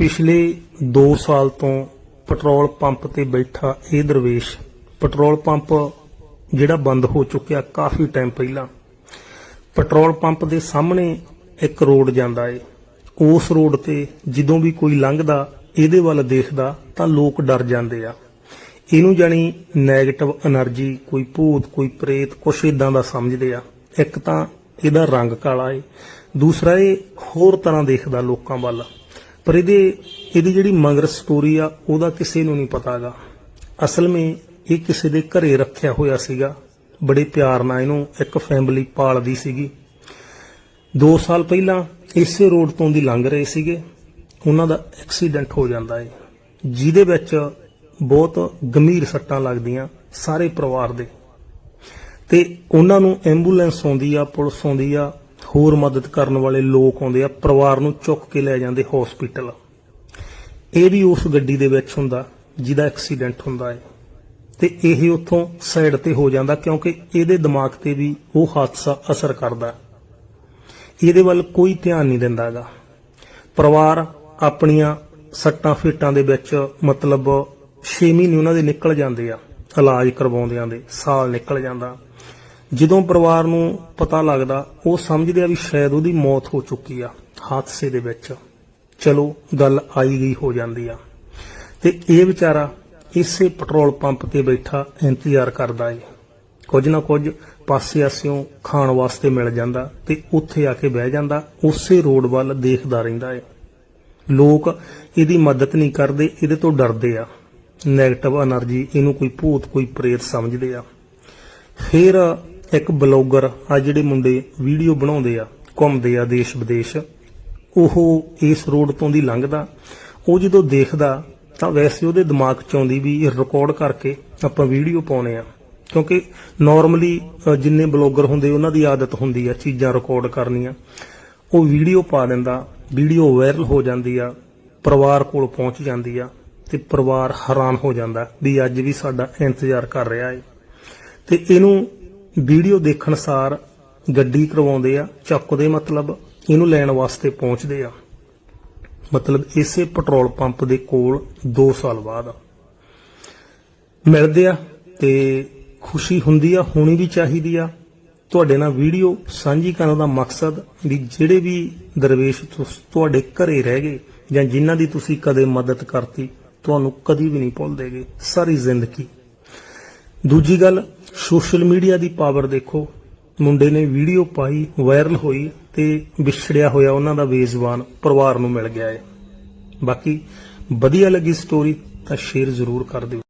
ਪਿਛਲੇ 2 ਸਾਲ ਤੋਂ ਪੈਟਰੋਲ ਪੰਪ ਤੇ ਬੈਠਾ ਇਹ ਦਰਵੇਸ਼ ਪੈਟਰੋਲ ਪੰਪ ਜਿਹੜਾ ਬੰਦ ਹੋ ਚੁੱਕਿਆ ਕਾਫੀ ਟਾਈਮ ਪਹਿਲਾਂ। ਪੈਟਰੋਲ ਪੰਪ ਦੇ ਸਾਹਮਣੇ ਇੱਕ ਰੋਡ ਜਾਂਦਾ ਏ। ਉਸ ਰੋਡ ਤੇ ਜਦੋਂ ਵੀ ਕੋਈ ਲੰਘਦਾ, ਇਹਦੇ ਵੱਲ ਦੇਖਦਾ ਤਾਂ ਲੋਕ ਡਰ ਜਾਂਦੇ ਆ। ਇਹਨੂੰ ਜਾਨੀ ਨੈਗੇਟਿਵ એનર્ਜੀ ਕੋਈ ਭੂਤ, ਕੋਈ ਪ੍ਰੇਤ, ਕੁਛ ਇਦਾਂ ਦਾ ਸਮਝਦੇ ਆ। ਇੱਕ ਤਾਂ ਇਹਦਾ ਰੰਗ ਕਾਲਾ ਏ। ਦੂਸਰਾ ਇਹ ਹੋਰ ਤਰ੍ਹਾਂ ਦੇਖਦਾ ਲੋਕਾਂ ਵੱਲ। ਪਰ ਇਹਦੇ, ਇਹਦੀ ਜਿਹੜੀ ਮਗਰ ਸਟੋਰੀ ਆ, ਉਹਦਾ ਕਿਸੇ ਨੂੰ ਨਹੀਂ ਪਤਾਗਾ ਅਸਲ ਵਿੱਚ ਇਹ ਕਿਸੇ ਦੇ ਘਰੇ ਰੱਖਿਆ ਹੋਇਆ ਸੀਗਾ। ਬੜੇ ਪਿਆਰ ਨਾਲ ਇਹਨੂੰ ਇੱਕ ਫੈਮਿਲੀ ਪਾਲਦੀ ਸੀਗੀ। 2 ਸਾਲ ਪਹਿਲਾਂ ਇਸੇ ਰੋਡ ਤੋਂ ਦੀ ਲੰਘ ਰਹੇ ਸੀਗੇ। ਉਹਨਾਂ ਦਾ ਐਕਸੀਡੈਂਟ ਹੋ ਜਾਂਦਾ ਹੈ ਜਿਹਦੇ ਵਿੱਚ ਬਹੁਤ ਗੰਭੀਰ ਸੱਟਾਂ ਲੱਗਦੀਆਂ ਸਾਰੇ ਪਰਿਵਾਰ ਦੇ। ਤੇ ਉਹਨਾਂ ਨੂੰ ਐਂਬੂਲੈਂਸ ਆਉਂਦੀ ਆ, ਪੁਲਿਸ ਆਉਂਦੀ ਆ ਹੋਰ ਮਦਦ ਕਰਨ ਵਾਲੇ ਲੋਕ ਆਉਂਦੇ ਆ, ਪਰਿਵਾਰ ਨੂੰ ਚੁੱਕ ਕੇ ਲੈ ਜਾਂਦੇ ਹਸਪੀਟਲ ਇਹ ਵੀ ਉਸ ਗੱਡੀ ਦੇ ਵਿੱਚ ਹੁੰਦਾ, ਜਿਹਦਾ ਐਕਸੀਡੈਂਟ ਹੁੰਦਾ ਹੈ। ਤੇ ਇਹ ਉੱਥੋਂ ਸਾਈਡ ਤੇ ਹੋ ਜਾਂਦਾ, ਕਿਉਂਕਿ ਇਹਦੇ ਦਿਮਾਗ ਤੇ ਵੀ ਉਹ ਹਾਦਸਾ ਅਸਰ ਕਰਦਾ। ਇਹਦੇ ਵੱਲ ਕੋਈ ਧਿਆਨ ਨਹੀਂ ਦਿੰਦਾਗਾ ਪਰਿਵਾਰ ਆਪਣੀਆਂ ਸੱਟਾਂ ਫੇਟਾਂ ਦੇ ਵਿੱਚ ਮਤਲਬ 6 ਮਹੀਨੇ ਉਹਨਾਂ ਦੇ ਨਿਕਲ ਜਾਂਦੇ ਆ, ਇਲਾਜ ਕਰਵਾਉਂਦਿਆਂ ਦੇ, ਸਾਲ ਨਿਕਲ ਜਾਂਦਾ। ਜਦੋਂ ਪਰਿਵਾਰ ਨੂੰ ਪਤਾ ਲੱਗਦਾ, ਉਹ ਸਮਝਦੇ ਆ ਵੀ ਸ਼ਾਇਦ ਉਹਦੀ ਮੌਤ ਹੋ ਚੁੱਕੀ ਆ, ਹਾਦਸੇ ਦੇ ਵਿੱਚ। ਚਲੋ, ਗੱਲ ਆਈ ਗਈ ਹੋ ਜਾਂਦੀ ਆ। ਤੇ ਇਹ ਵਿਚਾਰਾ ਇਸੇ ਪੈਟਰੋਲ ਪੰਪ ਤੇ ਬੈਠਾ ਇੰਤਜ਼ਾਰ ਕਰਦਾ ਏ। ਕੁਝ ਨਾ ਕੁਝ ਪਾਸੇ ਆਸਿਓਂ ਖਾਣ ਵਾਸਤੇ ਮਿਲ ਜਾਂਦਾ ਤੇ ਉੱਥੇ ਆ ਕੇ ਬਹਿ ਜਾਂਦਾ, ਉਸੇ ਰੋਡ ਵੱਲ ਦੇਖਦਾ ਰਹਿੰਦਾ ਏ। ਲੋਕ ਇਹਦੀ ਮਦਦ ਨਹੀਂ ਕਰਦੇ, ਇਹਦੇ ਤੋਂ ਡਰਦੇ ਆ। ਨੈਗੇਟਿਵ એનર્ਜੀ ਇਹਨੂੰ ਕੋਈ ਭੂਤ, ਕੋਈ ਪ੍ਰੇਤ ਸਮਝਦੇ ਆ। ਫਿਰ ਇੱਕ ਬਲੌਗਰ ਆ ਜਿਹੜੇ ਮੁੰਡੇ ਵੀਡੀਓ ਬਣਾਉਂਦੇ ਆ, ਘੁੰਮਦੇ ਆ ਦੇਸ਼ ਵਿਦੇਸ਼। ਉਹ ਇਸ ਰੋਡ ਤੋਂ ਦੀ ਲੰਘਦਾ। ਉਹ ਜਦੋਂ ਦੇਖਦਾ ਤਾਂ ਵੈਸੇ ਉਹਦੇ ਦਿਮਾਗ 'ਚ ਆਉਂਦੀ ਵੀ ਇਹ ਰਿਕਾਰਡ ਕਰਕੇ ਆਪਾਂ ਵੀਡੀਓ ਪਾਉਣੇ ਆ। ਕਿਉਂਕਿ ਨਾਰਮਲੀ ਜਿੰਨੇ ਬਲੌਗਰ ਹੁੰਦੇ ਉਹਨਾਂ ਦੀ ਆਦਤ ਹੁੰਦੀ ਆ ਚੀਜ਼ਾਂ ਰਿਕਾਰਡ ਕਰਨੀਆਂ। ਉਹ ਵੀਡੀਓ ਪਾ ਦਿੰਦਾ, ਵੀਡੀਓ ਵਾਇਰਲ ਹੋ ਜਾਂਦੀ ਆ, ਪਰਿਵਾਰ ਕੋਲ ਪਹੁੰਚ ਜਾਂਦੀ ਆ ਤੇ ਪਰਿਵਾਰ ਹੈਰਾਨ ਹੋ ਜਾਂਦਾ ਵੀ ਅੱਜ ਵੀ ਸਾਡਾ ਇੰਤਜ਼ਾਰ ਕਰ ਰਿਹਾ ਏ। ਤੇ ਇਹਨੂੰ ਵੀਡੀਓ ਦੇਖਣ ਸਾਰ ਗੱਡੀ ਕਰਵਾਉਂਦੇ ਆ, ਚੱਕਦੇ ਮਤਲਬ ਇਹਨੂੰ ਲੈਣ ਵਾਸਤੇ ਪਹੁੰਚਦੇ ਆ। ਮਤਲਬ ਇਸੇ ਪੈਟਰੋਲ ਪੰਪ ਦੇ ਕੋਲ 2 ਸਾਲ ਬਾਅਦ। ਮਿਲਦੇ ਆ ਤੇ ਖੁਸ਼ੀ ਹੁੰਦੀ ਆ, ਹੋਣੀ ਵੀ ਚਾਹੀਦੀ ਆ। ਤੁਹਾਡੇ ਨਾਲ ਵੀਡੀਓ ਸਾਂਝੀ ਕਰਨ ਦਾ ਮਕਸਦ ਵੀ ਜਿਹੜੇ ਵੀ ਦਰਵੇਸ਼ ਤੁਸ- ਤੁਹਾਡੇ ਘਰੇ ਰਹਿ ਗਏ ਜਾਂ ਜਿਨ੍ਹਾਂ ਦੀ ਤੁਸੀਂ ਕਦੇ ਮਦਦ ਕਰਤੀ, ਤੁਹਾਨੂੰ ਕਦੀ ਵੀ ਨਹੀਂ ਭੁੱਲਦੇਗੇ ਸਾਰੀ ਜ਼ਿੰਦਗੀ ਦੂਜੀ ਗੱਲ, ਸੋਸ਼ਲ ਮੀਡੀਆ ਦੀ ਪਾਵਰ ਦੇਖੋ। ਮੁੰਡੇ ਨੇ ਵੀਡੀਓ ਪਾਈ ਵਾਇਰਲ ਹੋਈ ਤੇ ਵਿਛੜਿਆ ਹੋਇਆ ਉਹਨਾਂ ਦਾ ਬੇਜ਼ਬਾਨ ਪਰਿਵਾਰ ਨੂੰ ਮਿਲ ਗਿਆ ਹੈ ਬਾਕੀ ਵਧੀਆ ਲੱਗੀ ਸਟੋਰੀ ਤਾਂ ਸ਼ੇਅਰ ਜ਼ਰੂਰ ਕਰ ਦਿਓ।